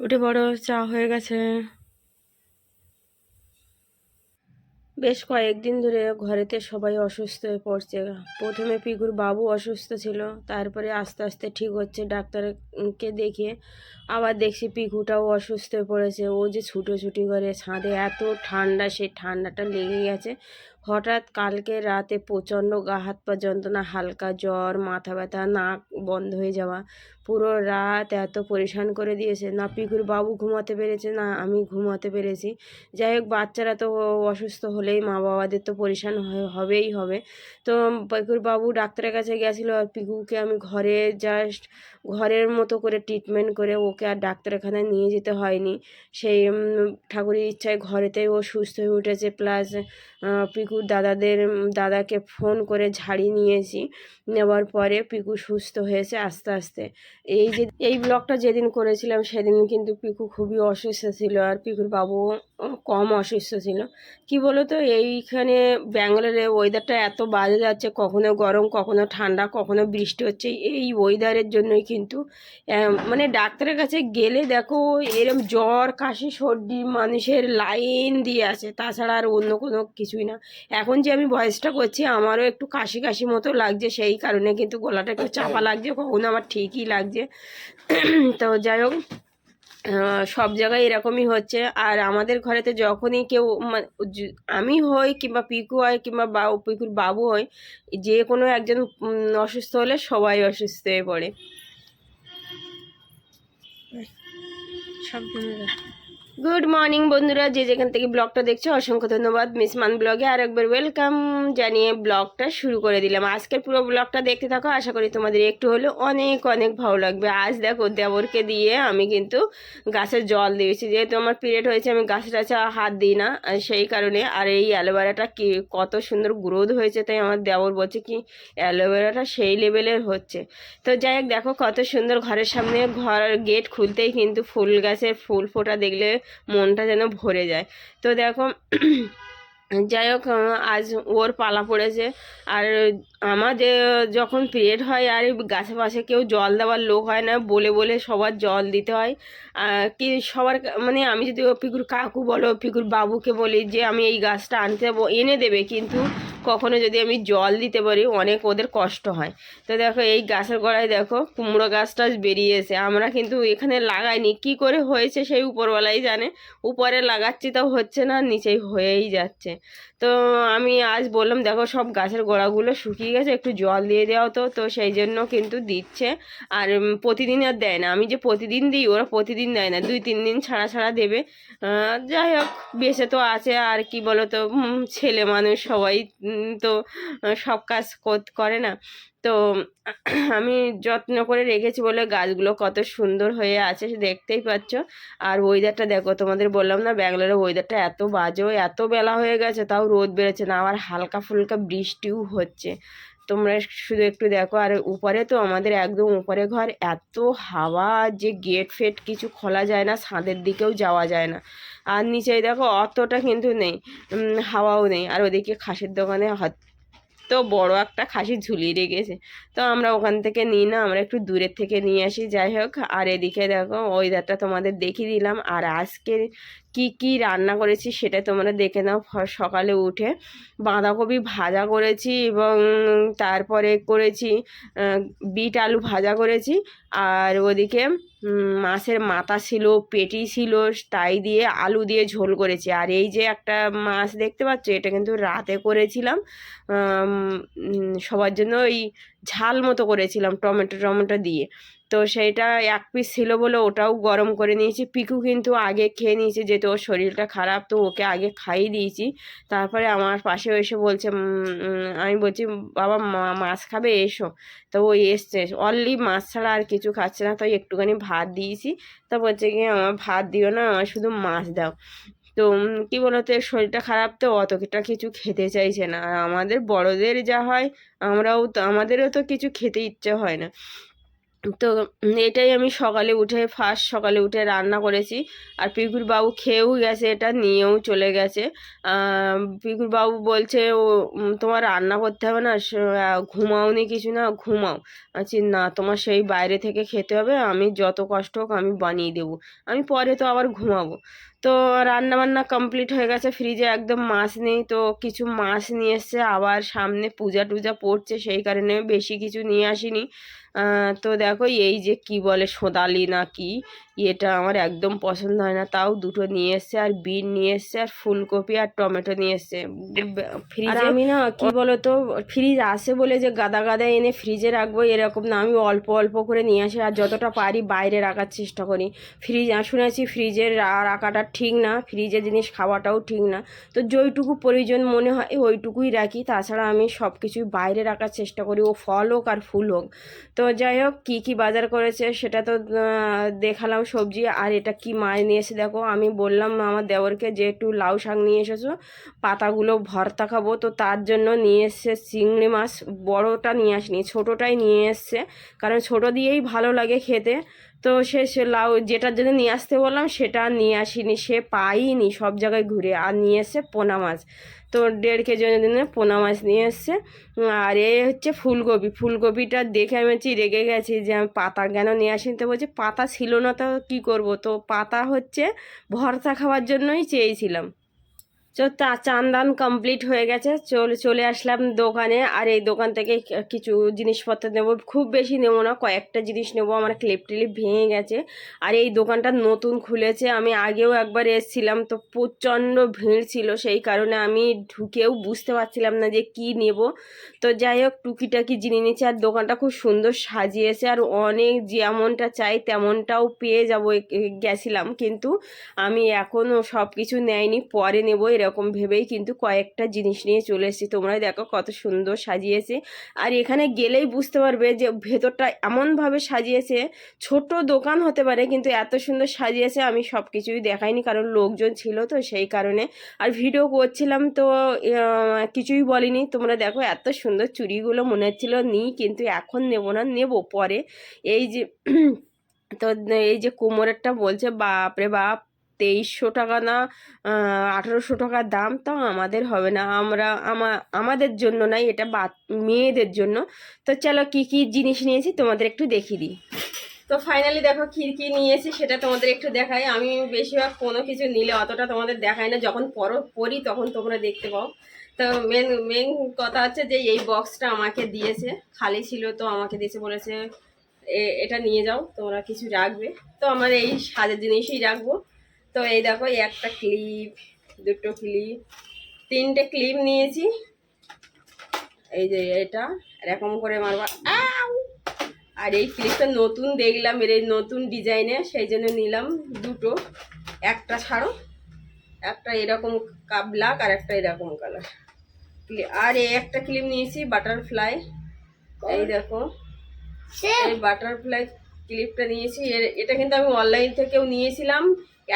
উঠে বড় চা হয়ে গেছে। বেশ কয়েকদিন ধরে ঘরেতে সবাই অসুস্থ হয়ে পড়ছে। প্রথমে পিকুর বাবু অসুস্থ ছিল, তারপরে আস্তে আস্তে ঠিক হচ্ছে ডাক্তারকে দেখিয়ে আবার দেখছি পিকুটাও অসুস্থ হয়ে পড়েছে। ও যে ছুটোছুটি করে, ছাদে এত ঠান্ডা, সেই ঠান্ডাটা লেগে গেছে হঠাৎ কালকে রাতে প্রচণ্ড গা হাত পা যন্ত্রণা, হালকা জ্বর, মাথা ব্যথা, নাক বন্ধ হয়ে যাওয়া, পুরো রাত এত পরেশান করে দিয়েছে। না, পিকুর বাবু ঘুমাতে পেরেছে, না, আমি ঘুমাতে পেরেছি। যাই হোক, বাচ্চারা তো অসুস্থ হলেই মা বাবাদের তো পরেশান হবেই হবে। তো পিকুর বাবু ডাক্তারের কাছে গেছিল আর পিকুকে আমি ঘরে জাস্ট ঘরের মতো করে ট্রিটমেন্ট করে ওকে আর ডাক্তারখানায় নিয়ে যেতে হয়নি। সেই ঠাকুরের ইচ্ছায় ঘরেতেই ও সুস্থ হয়ে উঠেছে। প্লাস পিকুর দাদাদের দাদাকে ফোন করে ঝাড়ি নিয়েছি। নেওয়ার পরে পিকু সুস্থ হয়েছে আস্তে আস্তে। এই যে, এই ব্লগটা যেদিন করেছিলাম সেদিন কিন্তু পিকু খুবই অসুস্থ ছিল আর পিকুর বাবু কম অসুস্থ ছিল। কি বলো তো এইখানে ব্যাঙ্গালোরে ওয়েদারটা এত বাজে যাচ্ছে, কখনো গরম, কখনো ঠান্ডা, কখনো বৃষ্টি হচ্ছে। এই ওয়েদারের জন্যই কিন্তু মানে ডাক্তারের কাছে গেলে দেখো এরম জ্বর, কাশি, সর্দি মানুষের লাইন দিয়ে আছে। তাছাড়া আর অন্য কোনো কিছুই না। এখন যে আমি ভয়েসটা করছি, আমারও একটু কাশি কাশি মতো লাগছে, সেই কারণে কিন্তু গলাটা একটু চাপা লাগছে, কখনো আমার ঠিকই লাগছে। তো যাই হোক সব জায়গায় এরকমই হচ্ছে। আর আমাদের ঘরেতে যখনই কেউ আমি হই কিংবা পিকু হয় কিংবা বা, পিকুর বাবু হয়, যে কোনো একজন অসুস্থ হলে সবাই অসুস্থ হয়ে পড়ে। সব গুড মর্নিং বন্ধুরা। যে যেখান থেকে ব্লগটা দেখছ, অসংখ্য ধন্যবাদ। মিস মান ব্লগে আর একবার ওয়েলকাম জানিয়ে ব্লগটা শুরু করে দিলাম। আজকের পুরো ব্লগটা দেখতে থাকো। আশা করি তোমাদের একটু হলেও অনেক অনেক ভালো লাগবে। আজ দেখো, দেবরকে দিয়ে আমি কিন্তু গাছের জল দিয়েছি। যেহেতু আমার পিরিয়ড হয়েছে, আমি গাছে টাছে হাত দিই না। সেই কারণে আর এই অ্যালোভেরাটা কি, কত সুন্দর গ্রোথ হয়েছে তাই আমার দেবর বলছে কি অ্যালোভেরাটা সেই লেভেলের হচ্ছে। তো যাই হোক, দেখো কত সুন্দর ঘরের সামনে ঘর গেট খুলতেই কিন্তু ফুল গাছের ফুল ফোটা দেখলে মনটা যেন ভরে যায়। তো দেখো যাই হোক আজ ওর পালা পড়েছে। আর আমাদের যখন পিরিয়ড হয়, আর গাছে পাশে কেউ জল দেওয়ার লোক হয় না, বলে বলে সবার জল দিতে হয়। কি সবার মানে আমি যদি পিকুর কাকু বলো পিকুর বাবুকে বলি যে, আমি এই গাছটা আনতে এনে দেবে, কিন্তু কখনো যদি আমি জল দিতে পারি, অনেক ওদের কষ্ট হয়। তো দেখো, এই গাছের গোড়ায় দেখো, কুমড়ো গাছটা বেরিয়েছে। আমরা কিন্তু এখানে লাগাইনি। কি করে হয়েছে সেই উপরওয়ালাই জানে। উপরে লাগাচ্ছি, তাও হচ্ছে না, নিচেই হয়েই যাচ্ছে। তো আমি আজ বললাম, দেখো সব গাছের গোড়াগুলো শুকিয়ে গেছে, একটু জল দিয়ে দেওয়া তো তো সেই জন্য কিন্তু দিচ্ছে। আর প্রতিদিন আর দেয় না। আমি যে প্রতিদিন দিই, ওরা প্রতিদিন দেয় না। দুই তিন দিন ছাড়া ছাড়া দেবে। যাই হোক, বেঁচে তো আছে, আর কি বলো তো ছেলে মানুষ সবাই তো সব কাজ করে না। তো আমি যত্ন করে রেখেছি বলে গাছগুলো কত সুন্দর হয়ে আছে দেখতেই পাচ্ছ। আর ওয়েদারটা দেখো, তোমাদের বললাম না ব্যাঙ্গালোরের ওয়েদারটা এত বাজে এত বেলা হয়ে গেছে, তাও রোদ বেরোচ্ছে না, আবার হালকা ফুলকা বৃষ্টিও হচ্ছে। তোমরা শুধু একটু দেখো, আর উপরে তো আমাদের একদম উপরে ঘর, এত হাওয়া যে গেট ফেট কিছু খোলা যায় না, ছাদের দিকেও যাওয়া যায় না। আর নিচে দেখো, অতটা কিন্তু নেই হাওয়াও নেই। আর ওদিকে খাসের দোকানে তো বড় একটা খাসি ঝুলিয়ে রেখেছে। তো আমরা ওখান থেকে নিই না, আমরা একটু দূরের থেকে নিয়ে আসি, যাই হোক। আর এদিকে দেখো ওয়েদারটা তোমাদের দেখিয়ে দিলাম। আর আজকে কি কি রান্না করেছি সেটা তোমরা দেখে নাও। সকালে উঠে বাঁধাকপি ভাজা করেছি এবং তারপরে করেছি বিট আলু ভাজা করেছি। আর ওদিকে মাছের মাথা ছিল, পেটি ছিল, তাই দিয়ে আলু দিয়ে ঝোল করেছি। আর এই যে একটা মাছ দেখতে পাচ্ছ, এটা কিন্তু রাতে করেছিলাম। সবার জন্য ওই ঝাল মতো করেছিলাম, টমেটো টমেটো দিয়ে। তো সেইটা এক পিস ছিল বলে ওটাও গরম করে নিয়েছি। পিকু কিন্তু আগে খেয়ে নিয়েছি যেহেতু ওর শরীরটা খারাপ, তো ওকে আগে খাইয়ে দিয়েছি। তারপরে আমার পাশে এসে বলছে আমি বলছি, বাবা মাছ খাবে, এসো। তো ওই এসছে। অনলি মাছ ছাড়া আর কিছু খাচ্ছে না তো একটুখানি ভাত দিয়েছি। তা বলছে কি, আমার ভাত দিও না, আমার শুধু মাছ দাও। তো কি বলতো শরীরটা খারাপ তো, অতটা কিছু খেতে চাইছে না। আর আমাদের বড়দের যা হয়, আমরাও তো, আমাদেরও তো কিছু খেতে ইচ্ছে হয় না। তো এটাই আমি সকালে উঠে ফার্স্ট সকালে উঠে রান্না করেছি। আর পিকুর বাবু খেয়েও গেছে এটা নিয়েও চলে গেছে। পিকুর বাবু বলছে ও তোমার রান্না করতে হবে না আহ, ঘুমাওনি কিছু না ঘুমাও। আচ্ছা না তোমার সেই বাইরে থেকে খেতে হবে আমি যত কষ্ট হোক আমি বানিয়ে দেবো। আমি পরে তো আবার ঘুমাবো। তো রান্না বান্না কমপ্লিট হয়ে গেছে ফ্রিজে একদম মাছ নেই তো কিছু মাছ নিয়ে এসছে আবার সামনে পূজা টুজা পড়ছে সেই কারণে বেশি কিছু নিয়ে আসিনি। তো দেখো এই যে কি বলে সোঁদালি না কি? এটা আমার একদম পছন্দ হয় না। তাও দুটো নিয়ে এসছে আর বিন নিয়ে এসছে আর ফুলকপি আর টমেটো নিয়ে এসছে। ফ্রিজ আমি না কি বলতো ফ্রিজ আসে বলে যে গাদা গাদা এনে ফ্রিজে রাখব এরকম না। আমি অল্প অল্প করে নিয়ে আসি আর যতটা পারি বাইরে রাখার চেষ্টা করি। ফ্রিজ শুনেছি ফ্রিজের রাখাটা ঠিক না ফ্রিজে জিনিস খাওয়াটাও ঠিক না। তো যেইটুকু প্রয়োজন মনে হয় ওইটুকুই রাখি। তাছাড়া আমি সব কিছুই বাইরে রাখার চেষ্টা করি ও ফল হোক আর ফুল হোক। তো যাই হোক কী কী বাজার করেছে সেটা তো দেখালাম সবজি আর এটা কি মাছ নিয়ে এসে দেখো, আমি বললাম আমার দেওরকে যে একটু লাউ শাক নিয়ে এসেছ, পাতাগুলো ভর্তা খাব। তো তার জন্য নিয়ে এসছে চিংড়ি মাছ, বড়টা নিয়ে আসনি, ছোটোটাই নিয়ে এসছে, কারণ ছোটো দিয়েই ভালো লাগে খেতে। তো সে সে লাউ যেটার জন্য নিয়ে আসতে বললাম, সেটা নিয়ে আসিনি, সে পাইনি সব জায়গায় ঘুরে। আর নিয়ে এসছে পোনা মাছ। তো দেড় কেজি ওজনের পোনা মাছ নিয়ে এসছে। আর এ হচ্ছে ফুলকপি। ফুলকপিটা দেখে আমি হচ্ছে রেগে গেছি যে আমি পাতা কেন নিয়ে আসিনি? তো বলছে, পাতা ছিল না তো কী করব? তো পাতা হচ্ছে ভরসা খাওয়ার জন্যই চেয়েছিলাম। তো তা চান দান কমপ্লিট হয়ে গেছে। চলে চলে আসলাম দোকানে। আর এই দোকান থেকে কিছু জিনিসপত্র নেব। খুব বেশি নেব না, কয়েকটা জিনিস নেব। আমার ক্লিপ টিলিপ ভেঙে গেছে। আর এই দোকানটা নতুন খুলেছে। আমি আগেও একবার এসেছিলাম তো প্রচণ্ড ভিড় ছিল। সেই কারণে আমি ঢুকেও বুঝতে পারছিলাম না যে কি নেব। তো যাই হোক, টুকিটাকি জিনিস নিচ্ছে আর দোকানটা খুব সুন্দর সাজিয়েছে। আর অনেক যেমনটা চাই তেমনটাও পেয়ে যাব। গেছিলাম। কিন্তু আমি এখনও সব কিছু নেয়নি। পরে নেব। এরকম ভেবেই কিন্তু কয়েকটা জিনিস নিয়ে চলে এসেছি। তোমরা দেখো কত সুন্দর সাজিয়েছে। আর এখানে গেলেই বুঝতে পারবে যে ভেতরটা এমনভাবে সাজিয়েছে, ছোট দোকান হতে পারে কিন্তু এত সুন্দর সাজিয়েছে আমি সব কিছুই দেখাইনি কারণ লোকজন ছিল তো সেই কারণে। আর ভিডিও করছিলাম তো কিছুই বলিনি। তোমরা দেখো এত সুন্দর চুড়িগুলো মনে হচ্ছিল, নিই কিন্তু এখন নেব না, নেব পরে। এই যে, তো এই যে কোমরেরটা বলছে, বাপরে বাপ! তেইশশো টাকা না আঠারোশো টাকার দাম, তাও আমাদের হবে না। আমরা, আমা, আমাদের জন্য নাই, এটা বা মেয়েদের জন্য। তো চলো কি কি জিনিস নিয়েছি তোমাদের একটু দেখিয়ে দিই। তো ফাইনালি দেখো কী কী নিয়েছি, সেটা তোমাদের একটু দেখাই। আমি বেশিরভাগ কোনো কিছু নিলে অতটা তোমাদের দেখাই না। যখন পর পড়ি তখন তোমরা দেখতে পাও। তো মেন মেন কথা হচ্ছে যে, এই বক্সটা আমাকে দিয়েছে। খালি ছিল তো আমাকে দিয়েছে, বলেছে এটা নিয়ে যাও, তোমরা কিছু রাখবে। তো আমার এই সাজের জিনিসই রাখব। তো এই দেখো একটা ক্লিপ দুটো ক্লিপ তিনটে ক্লিপ নিয়েছি। এই যে এটা এরকম করে মারবা। আর এই ক্লিপটা নতুন দেখলাম এর এই নতুন ডিজাইনে সেই জন্য নিলাম দুটো। একটা ছাড়ো একটা এরকম কাপ ব্ল্যাক আর একটা এরকম কালার আর এই একটা ক্লিপ নিয়েছি বাটারফ্লাই এই দেখো এই বাটারফ্লাই ক্লিপটা নিয়েছি। এটা কিন্তু আমি অনলাইন থেকেও নিয়েছিলাম।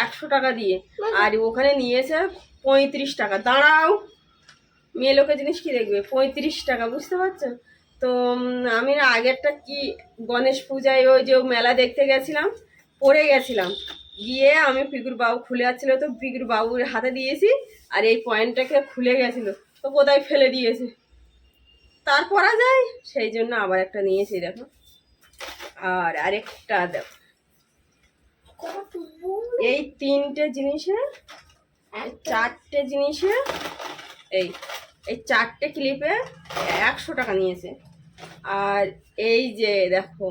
একশো টাকা দিয়ে। আর ওখানে নিয়েছে পঁয়ত্রিশ টাকা। দাঁড়াও। মেয়ে লোকের জিনিস কি দেখবে? পঁয়ত্রিশ টাকা বুঝতে পারছ? তো আমি আগেরটা কি গণেশ পূজায় ওই যে মেলা দেখতে গেছিলাম পড়ে গেছিলাম। গিয়ে আমি পিকুর বাবু খুলে যাচ্ছিল তো পিকুর বাবুর হাতে দিয়েছি আর এই পয়েন্টটাকে খুলে গেছিল তো কোথায় ফেলে দিয়েছে? তারপর যায় সেই জন্য আবার একটা নিয়েছি দেখো। আর আরেকটা দেখো এই তিনটে জিনিসে চারটে জিনিসে এই এই চারটে ক্লিপে একশো টাকা নিয়েছে। আর এই যে দেখো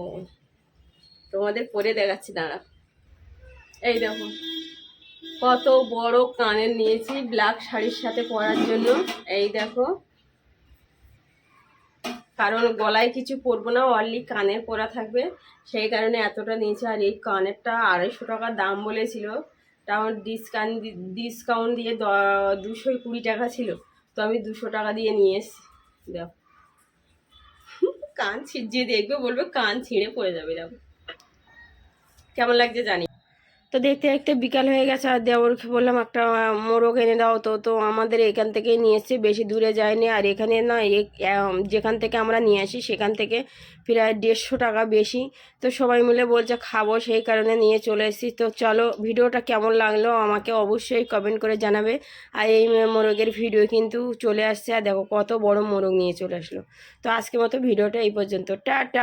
তোমাদের পরে দেখাচ্ছি দাঁড়া এই দেখো কত বড় কানের নিয়েছি ব্ল্যাক শাড়ির সাথে পরার জন্য। এই দেখো কারণ গলায় কিছু পরবো না অনলি কানের পরা থাকবে। সেই কারণে এতটা নিয়েছে, আর এই কানেরটা আড়াইশো টাকা দাম বলেছিল। আমার ডিসকাউন্ট ডিসকাউন্ট দিয়ে দুশো কুড়ি টাকা ছিল। তো আমি দুশো টাকা দিয়ে নিয়ে এসছি। দেখো কান ছিঁড় দেখবে বলবে কান ছিঁড়ে পড়ে যাবে, দেখো। কেমন লাগছে জানি তো দেখতে দেখতে বিকাল হয়ে গেছে, আর দেওরকে বললাম, একটা মোরগ এনে দাও তো। তো আমাদের এখান থেকে নিয়ে এসছে, বেশি দূরে যায়নি। আর এখানে না যেখান থেকে আমরা নিয়ে আসি, সেখান থেকে প্রায় দেড়শো টাকা বেশি। তো সবাই মিলে বলছে, খাব। সেই কারণে নিয়ে চলে এসেছি। তো চলো, ভিডিওটা কেমন লাগল আমাকে অবশ্যই কমেন্ট করে জানাবে। আর এই মোরগের ভিডিও কিন্তু চলে আসছে। আর দেখো, কত বড় মোরগ নিয়ে চলে আসলো। তো আজকে মতো ভিডিওটা এই পর্যন্ত। টাটা!